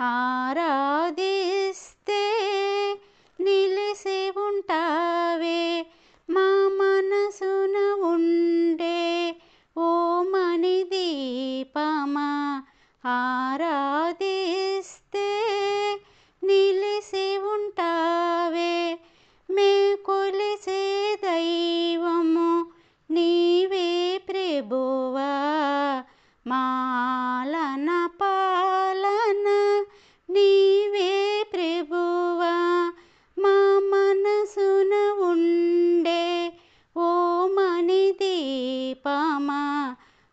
ఆరాధిస్తే నిలిసి ఉంటావే మా మనసున ఉండే ఓ మణి దీపమా. ఆరాధిస్తే నిలిసి ఉంటావే మే కొలిసే దైవము నీవే ప్రభువా. మా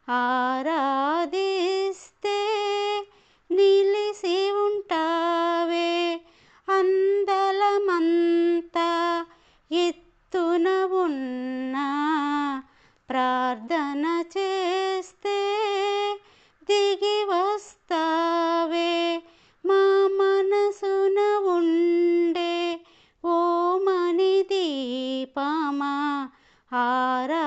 ఆరాధిస్తే నిలిసి ఉంటావే అందలమంత ఎత్తున ఉన్న. ప్రార్థన చేస్తే దిగి వస్తావే. మా మనసున ఉండే ఓ మణి దీపమా. ఆరా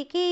ఏలేటి